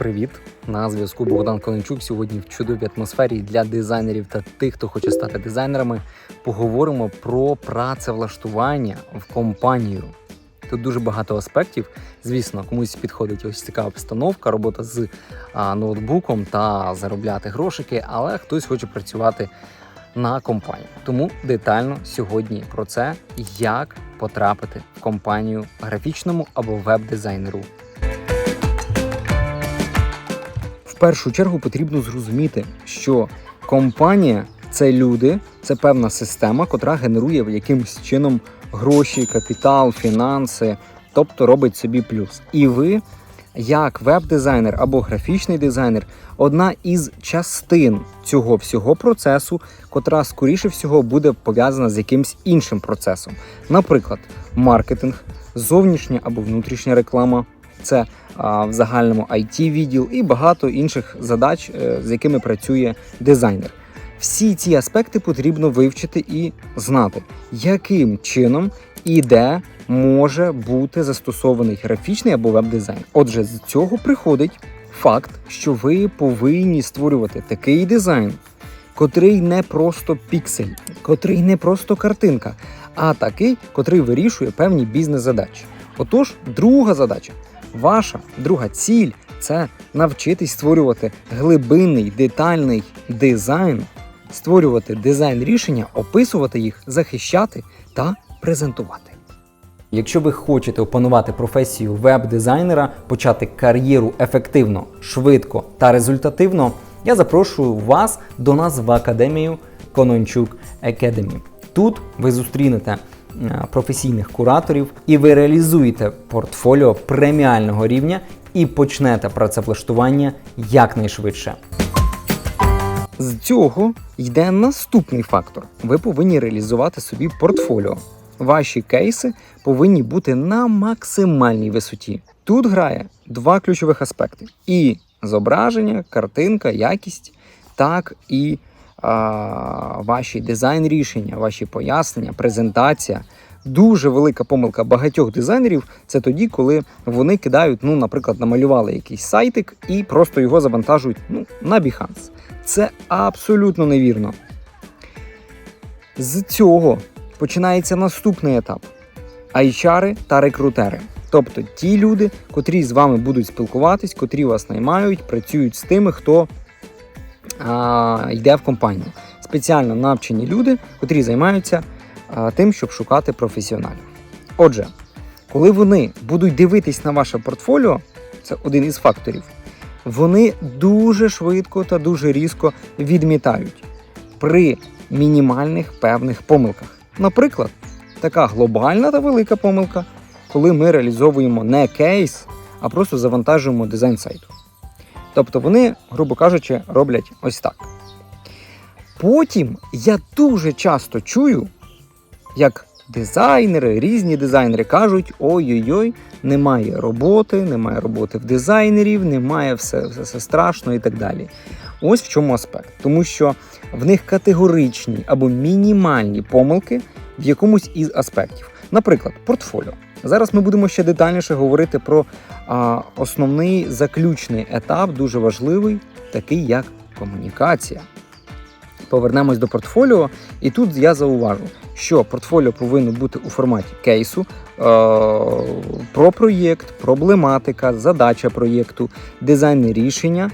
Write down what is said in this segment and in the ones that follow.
Привіт! На зв'язку Богдан Конончук. Сьогодні в чудовій атмосфері для дизайнерів та тих, хто хоче стати дизайнерами. Поговоримо про працевлаштування в компанію. Тут дуже багато аспектів. Звісно, комусь підходить ось така обстановка, робота з ноутбуком та заробляти грошики, але хтось хоче працювати на компанію. Тому детально сьогодні про це, як потрапити в компанію графічному або веб-дизайнеру. Першу чергу потрібно зрозуміти, що компанія це люди, це певна система, котра генерує якимось чином гроші, капітал, фінанси, тобто робить собі плюс. І ви, як веб-дизайнер або графічний дизайнер, одна із частин цього всього процесу, котра скоріше всього буде пов'язана з якимсь іншим процесом. Наприклад, маркетинг, зовнішня або внутрішня реклама. Це в загальному it відділ і багато інших задач, е, з якими працює дизайнер. Всі ці аспекти потрібно вивчити і знати, яким чином і де може бути застосований графічний або веб-дизайн. Отже, з цього приходить факт, що ви повинні створювати такий дизайн, котрий не просто піксель, котрий не просто картинка, а такий, котрий вирішує певні бізнес-задачі. Отож, друга задача, ваша друга ціль це навчитись створювати глибинний детальний дизайн, створювати дизайн рішення, описувати їх, захищати та презентувати. Якщо ви хочете опанувати професію веб-дизайнера, почати кар'єру ефективно, швидко та результативно, я запрошую вас до нас в академію Конончук Academy. Тут ви зустрінете професійних кураторів і ви реалізуєте портфоліо преміального рівня і почнете працевлаштування якнайшвидше. З цього йде наступний фактор. Ви повинні реалізувати собі портфоліо. Ваші кейси повинні бути на максимальній висоті. Тут грає два ключових аспекти: і зображення, картинка, якість, так і ваші дизайн рішення, ваші пояснення, презентація. Дуже велика помилка багатьох дизайнерів це тоді, коли вони кидають, ну, наприклад, намалювали якийсь сайтик і просто його завантажують ну, на Behance. Це абсолютно невірно. З цього починається наступний етап: HR та рекрутери. Тобто ті люди, котрі з вами будуть спілкуватись, котрі вас наймають, працюють з тими, хто а, йде в компанію. Спеціально навчені люди, котрі займаються а, тим, щоб шукати професіоналів. Отже, коли вони будуть дивитись на ваше портфоліо, це один із факторів, вони дуже швидко та дуже різко відмітають при мінімальних певних помилках. Наприклад, така глобальна та велика помилка, коли ми реалізовуємо не кейс, а просто завантажуємо дизайн сайту. Тобто вони, грубо кажучи, роблять ось так. Потім я дуже часто чую, як дизайнери, різні дизайнери кажуть: ой-ой-ой, немає роботи, немає роботи в дизайнерів, немає все, все, все страшно і так далі. Ось в чому аспект. Тому що в них категоричні або мінімальні помилки в якомусь із аспектів. Наприклад, портфоліо. Зараз ми будемо ще детальніше говорити про а, основний заключний етап, дуже важливий, такий як комунікація. Повернемось до портфоліо, і тут я зауважу, що портфоліо повинно бути у форматі кейсу е- про проєкт, проблематика, задача проєкту, дизайн рішення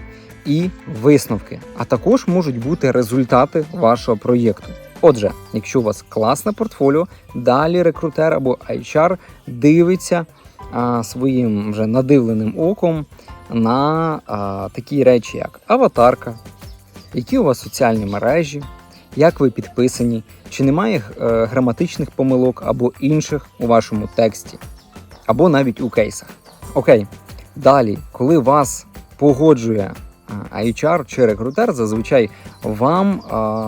і висновки. А також можуть бути результати вашого проєкту. Отже, якщо у вас класне портфоліо, далі рекрутер або HR дивиться а, своїм вже надивленим оком на а, такі речі, як аватарка, які у вас соціальні мережі, як ви підписані, чи немає е, граматичних помилок або інших у вашому тексті, або навіть у кейсах. Окей, далі, коли вас погоджує HR чи рекрутер, зазвичай вам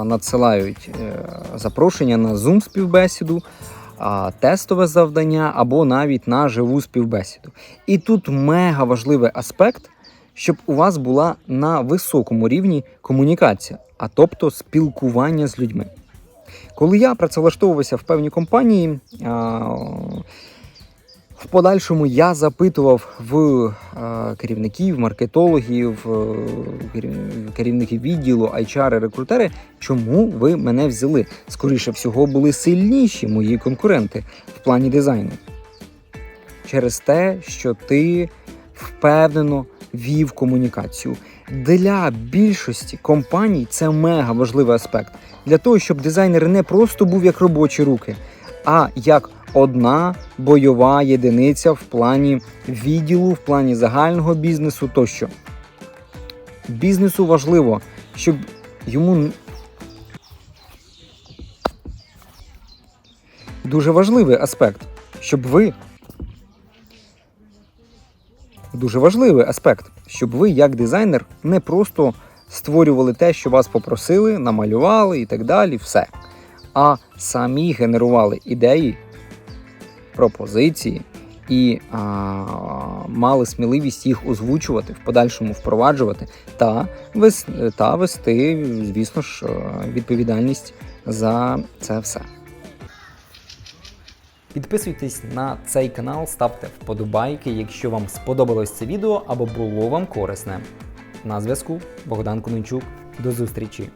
надсилають е, запрошення на Zoom співбесіду, тестове завдання або навіть на живу співбесіду. І тут мега важливий аспект, щоб у вас була на високому рівні комунікація, а тобто спілкування з людьми. Коли я працевлаштовувався в певній компанії, В подальшому я запитував в е, керівників, маркетологів, е, керівників відділу, HR, рекрутери, чому ви мене взяли. Скоріше всього, були сильніші мої конкуренти в плані дизайну. Через те, що ти впевнено вів комунікацію. Для більшості компаній це мега важливий аспект. Для того, щоб дизайнер не просто був як робочі руки, а як одна бойова єдиниця в плані відділу, в плані загального бізнесу тощо. Бізнесу важливо, щоб йому дуже важливий аспект, щоб ви. Дуже важливий аспект, щоб ви, як дизайнер, не просто створювали те, що вас попросили, намалювали і так далі, все. А самі генерували ідеї, пропозиції і а, мали сміливість їх озвучувати, в подальшому впроваджувати та, вес, та вести, звісно ж, е, відповідальність за це все. Підписуйтесь на цей канал, ставте вподобайки, якщо вам сподобалось це відео або було вам корисне. На зв'язку Богдан Конончук. До зустрічі!